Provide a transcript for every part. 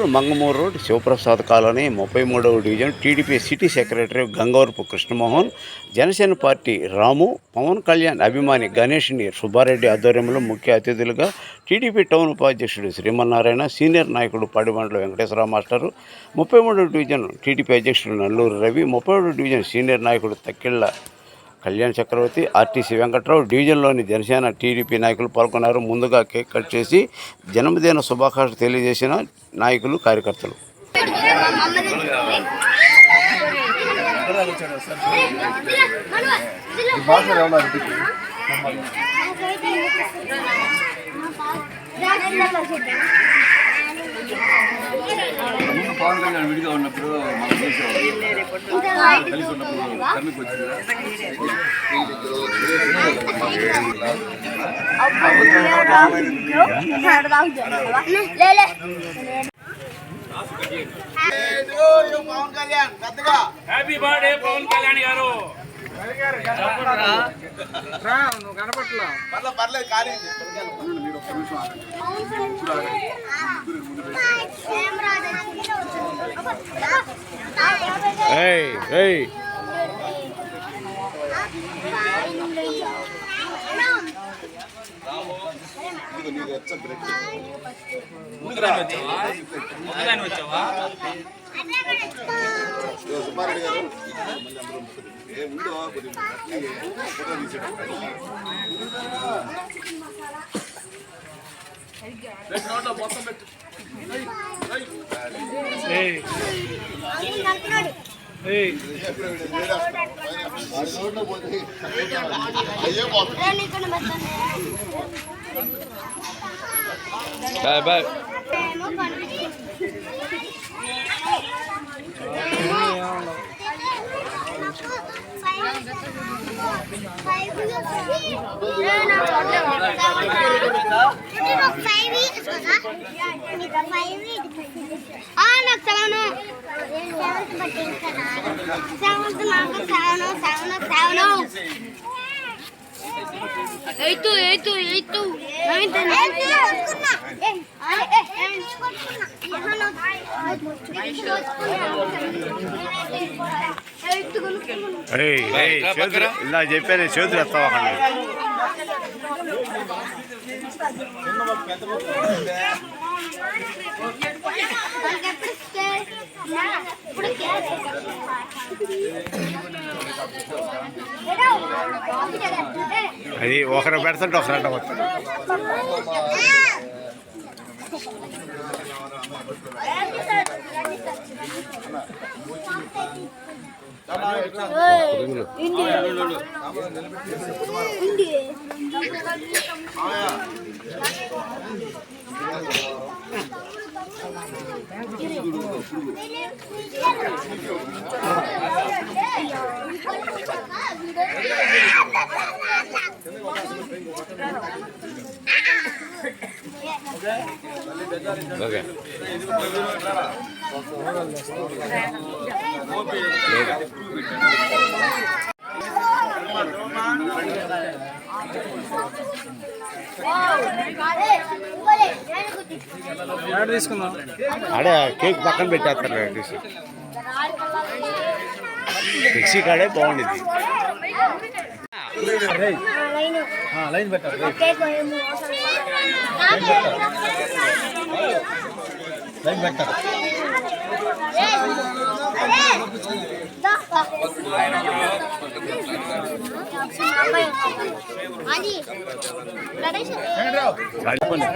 Ongole Mangamuru road Sivaprasad colony ముప్పై మూడవ division TDP city secretary Gangavarapu Krishnamohan Janasena party Ramu Pawan Kalyan అభిమాని గణేష్ని సుబ్బారెడ్డి ఆధ్వర్యంలో ముఖ్య అతిథులుగా టీడీపీ టౌన్ ఉపాధ్యక్షుడు శ్రీమన్నారాయణ సీనియర్ నాయకుడు పాడిబండ్ల వెంకటేశ్వర మాస్టరు ముప్పై మూడవ డివిజన్ టీడీపీ అధ్యక్షుడు నల్లూరు రవి ముప్పై మూడవ డివిజన్ సీనియర్ నాయకుడు తక్కిళ్ళ కళ్యాణ్ చక్రవర్తి ఆర్టీసీ వెంకట్రావు డివిజన్లోని జనసేన టీడీపీ నాయకులు పాల్గొన్నారు. ముందుగా కేక్ కట్ చేసి జన్మదిన శుభాకాంక్షలు తెలియజేసిన నాయకులు కార్యకర్తలు. ముందు పవన్ కళ్యాణ్ విడిగా ఉన్నప్పుడు మనం చూసేవాళ్ళం. కలిసి ఉన్నప్పుడు కన్నుకు వచ్చింది లేలే హ్యాపీ బర్త్డే పవన్ కళ్యాణ్ గారు. మీరు ఒక్క నిమిషం ఆగండి. ఏయ్ ఏయ్ ఇదిగో నీకు వచ్చా సుబ్బారెడ్డి గారు. ఏ ముందు కొద్దిగా ఫోటో తీసేటప్పుడు. ఆడి నోట్లో పోతే అయ్యే పోతుంది బాయ్ బాయ్ నాకు సెవెన్ సెవెంత్ నాకు seven seven seven eighth eighth eighth ninth ఏయ్ ఏయ్ చేతులు ఇలా చెప్పాను చేతులు ఎత్తావా అది ఒకరు పెడుతుంటే ఒకరు అంట వస్తుంది ఓకే ఓకే ఆడే కేక్ పక్కన పెట్టేస్తారు మిక్సీ కాడే బాగుండేది లైన్ పెట్టాలి. లైన్ పెట్టారు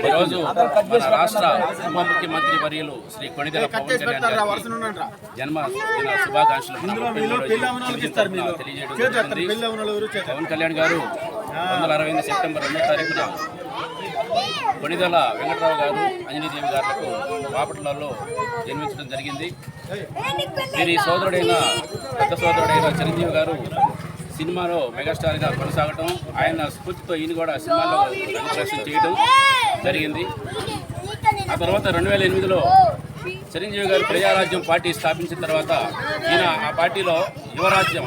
ఈరోజు రాష్ట్ర ఉప ముఖ్యమంత్రి వర్యులు శ్రీ కొణిదెల పవన్ కళ్యాణ్ జన్మదిన శుభాకాంక్షలు తెలియజేయడం. పవన్ కళ్యాణ్ గారు వందల అరవై ఎనిమిది సెప్టెంబర్ రెండో తారీఖున కొణిదెల వెంకటరావు గారు అంజనీదేవి గారులకు బాపట్లలో జన్మించడం జరిగింది. వీరి సోదరుడైన పెద్ద సోదరుడైన చిరంజీవి గారు సినిమాలో మెగాస్టార్గా కొనసాగటం ఆయన స్ఫూర్తితో ఈయన కూడా సినిమాలో ప్రదర్శన చేయడం జరిగింది. ఆ తర్వాత రెండు వేల ఎనిమిదిలో చిరంజీవి గారు ప్రజారాజ్యం పార్టీ స్థాపించిన తర్వాత ఈయన ఆ పార్టీలో యువరాజ్యం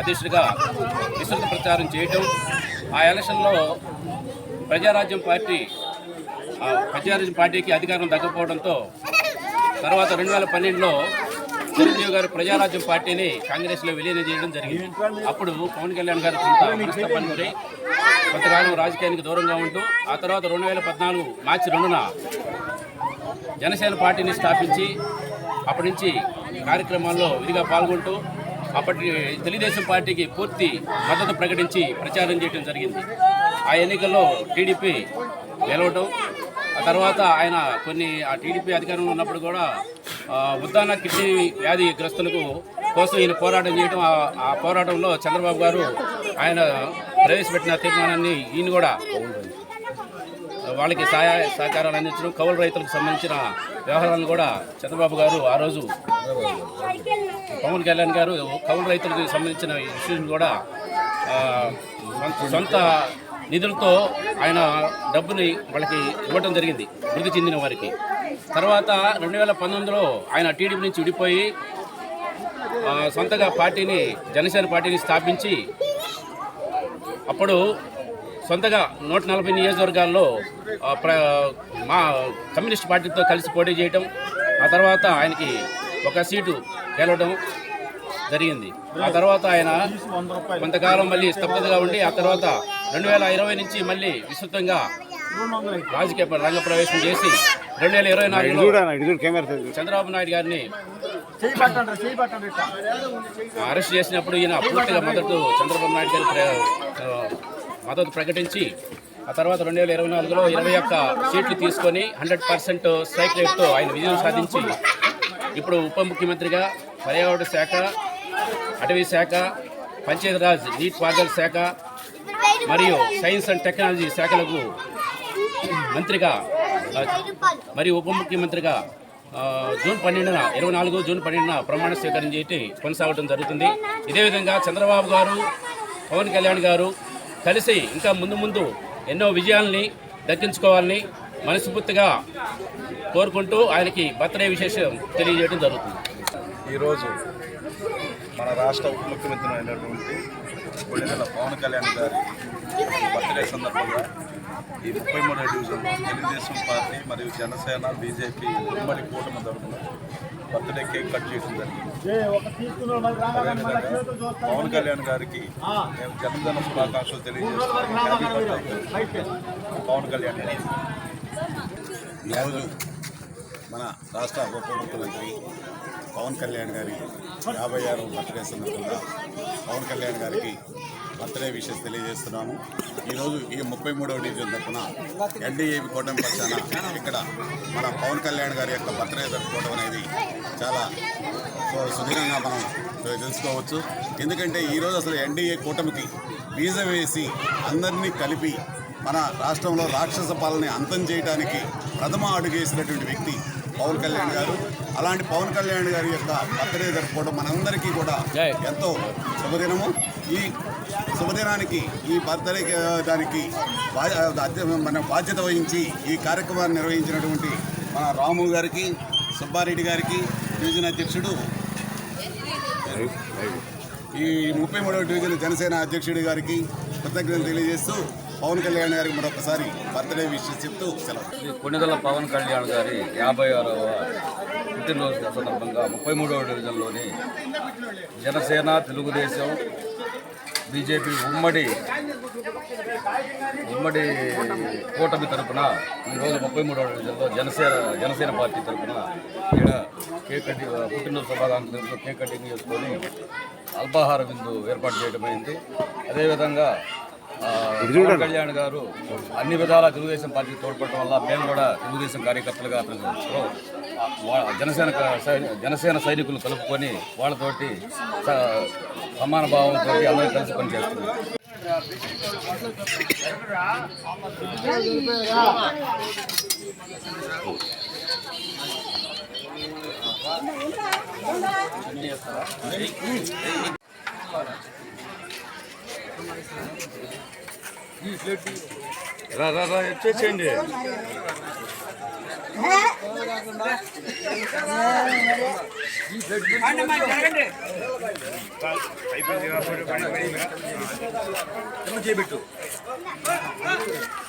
అధ్యక్షుడిగా విస్తృత ప్రచారం చేయటం ఆ ఎలక్షన్లో ప్రజారాజ్యం పార్టీ ప్రజారాజ్యం పార్టీకి అధికారం దక్కకపోవడంతో తర్వాత రెండు వేల పన్నెండులో చిరంజీవి గారు ప్రజారాజ్యం పార్టీని కాంగ్రెస్లో విలీనం చేయడం జరిగింది. అప్పుడు పవన్ కళ్యాణ్ గారు కొంత మనస్తత్వానికి గురై కొంతకాలం రాజకీయానికి దూరంగా ఉంటూ ఆ తర్వాత రెండు వేల పద్నాలుగు మార్చి రెండున జనసేన పార్టీని స్థాపించి అప్పటి నుంచి కార్యక్రమాల్లో విధిగా పాల్గొంటూ అప్పటి తెలుగుదేశం పార్టీకి పూర్తి మద్దతు ప్రకటించి ప్రచారం చేయడం జరిగింది. ఆ ఎన్నికల్లో టీడీపీ గెలవటం ఆ తర్వాత ఆయన కొన్ని ఆ టీడీపీ అధికారంలో ఉన్నప్పుడు కూడా ఉద్దాన కిడ్నీ వ్యాధి గ్రస్తులకు కోసం ఈయన పోరాటం చేయడం ఆ- పోరాటంలో చంద్రబాబు గారు ఆయన ప్రవేశపెట్టిన తీర్మానాన్ని ఈయన కూడా వాళ్ళకి సహాయ సహకారాలు అందించడం కౌలు రైతులకు సంబంధించిన వ్యవహారాలను కూడా చంద్రబాబు గారు ఆ రోజు పవన్ కళ్యాణ్ గారు కౌలు రైతులకు సంబంధించిన ఇష్యూని కూడా సొంత నిధులతో ఆయన డబ్బుని వాళ్ళకి ఇవ్వడం జరిగింది మృతి చెందిన వారికి. తర్వాత రెండు వేల పంతొమ్మిదిలో ఆయన టీడీపీ నుంచి విడిపోయి సొంతగా పార్టీని జనసేన పార్టీని స్థాపించి అప్పుడు సొంతగా నూట నలభై నియోజకవర్గాల్లో ప్ర మా కమ్యూనిస్ట్ పార్టీతో కలిసి పోటీ చేయటం ఆ తర్వాత ఆయనకి ఒక సీటు గెలవడం జరిగింది ఆ తర్వాత ఆయన కొంతకాలం మళ్ళీ స్తబ్దతగా ఉండి ఆ తర్వాత రెండు వేల ఇరవై నుంచి మళ్ళీ విస్తృతంగా రాజకీయ రంగ ప్రవేశం చేసి రెండు వేల ఇరవై నాలుగులో తెచ్చు. చంద్రబాబు నాయుడు గారిని అరెస్ట్ చేసినప్పుడు ఈయన పూర్తిగా మద్దతు చంద్రబాబు నాయుడు గారి మద్దతు ప్రకటించి ఆ తర్వాత రెండు వేల ఇరవై నాలుగులో ఇరవై ఒక్క సీట్లు తీసుకొని హండ్రెడ్ పర్సెంట్ స్ట్రైక్ రేట్తో ఆయన విజయం సాధించి ఇప్పుడు ఉప ముఖ్యమంత్రిగా పర్యావరణ శాఖ అటవీ శాఖ పంచాయతీరాజ్ నీటిపారుదల శాఖ మరియు సైన్స్ అండ్ టెక్నాలజీ శాఖలకు మంత్రిగా మరియు ఉప ముఖ్యమంత్రిగా జూన్ పన్నెండున ఇరవై నాలుగు జూన్ పన్నెండున ప్రమాణ స్వీకారం చేసి కొనసాగడం జరుగుతుంది. ఇదే విధంగా చంద్రబాబు గారు పవన్ కళ్యాణ్ గారు కలిసి ఇంకా ముందు ముందు ఎన్నో విజయాల్ని దక్కించుకోవాలని మనస్ఫూర్తిగా కోరుకుంటూ ఆయనకి బర్త్డే విశేషం తెలియజేయడం జరుగుతుంది. ఈరోజు మన రాష్ట్ర ఉప ముఖ్యమంత్రి అయినటువంటి కొడినెల పవన్ కళ్యాణ్ గారి బర్త్డే సందర్భంగా ఈ ముప్పై మూడో డివిజన్లో తెలుగుదేశం పార్టీ మరియు జనసేన బీజేపీ ఉమ్మడి కూటమి తరఫున బర్త్డే కేక్ కట్ చేయడం జరిగింది. పవన్ కళ్యాణ్ గారికి మేము జన్మదిన శుభాకాంక్షలు బర్త్డే పవన్ కళ్యాణ్ ఈరోజు మన రాష్ట్ర ఉప ముఖ్యమంత్రి పవన్ కళ్యాణ్ గారి యాభై ఆరు బర్త్డే సందర్భంగా పవన్ కళ్యాణ్ గారికి బర్త్డే విషెస్ తెలియజేస్తున్నాము. ఈరోజు ఈ ముప్పై మూడవ డివిజన్ తరఫున ఎన్డీఏ కూటమి పక్షాన ఇక్కడ మన పవన్ కళ్యాణ్ గారి యొక్క బర్త్డే జరుపుకోవడం అనేది చాలా సుదీర్ఘంగా మనం తెలుసుకోవచ్చు. ఎందుకంటే ఈరోజు అసలు ఎన్డీఏ కూటమికి బీజం వేసి అందరినీ కలిపి మన రాష్ట్రంలో రాక్షస పాలన అంతం చేయడానికి ప్రథమ అడుగేసినటువంటి వ్యక్తి పవన్ కళ్యాణ్ గారు అలాంటి పవన్ కళ్యాణ్ గారి యొక్క బర్త్డే జరుపుకోవడం మనందరికీ కూడా. ఎంతో శుభదినము ఈ శుభదినానికి ఈ బర్త్డే దానికి మన బాధ్యత వహించి ఈ కార్యక్రమాన్ని నిర్వహించినటువంటి మన రాము గారికి సుబ్బారెడ్డి గారికి డివిజన్ అధ్యక్షుడు ఈ ముప్పై మూడవ డివిజన్ జనసేన అధ్యక్షుడి గారికి కృతజ్ఞతలు తెలియజేస్తూ పవన్ కళ్యాణ్ గారికి మరొకసారి బర్త్డే విషయం చెప్తూ సెలవు. కొన్నిదల పవన్ కళ్యాణ్ గారి యాభై ఆరవ పుట్టినరోజు సందర్భంగా ముప్పై మూడవ డివిజన్లోని జనసేన తెలుగుదేశం బీజేపీ ఉమ్మడి ఉమ్మడి కూటమి తరపున ఈరోజు ముప్పై మూడవ డివిజన్లో జనసేన జనసేన పార్టీ తరపున ఇక్కడ కేక్ కటింగ్ పుట్టినరోజు శుభాకాంక్షలతో కేక్ కటింగ్ చేసుకొని అల్పాహార విందు ఏర్పాటు చేయడం అయింది అదేవిధంగా పవన్ కళ్యాణ్ గారు అన్ని విధాల తెలుగుదేశం పార్టీకి తోడ్పడటం వల్ల మేము కూడా తెలుగుదేశం కార్యకర్తలుగా అతను జనసేన జనసేన సైనికులు కలుపుకొని వాళ్ళతోటి సమాన భావంతో అందరూ కలిసి పనిచేస్తున్నాం. రా రా రా వచ్చేసేయండి చేపెట్టు రెడ్డి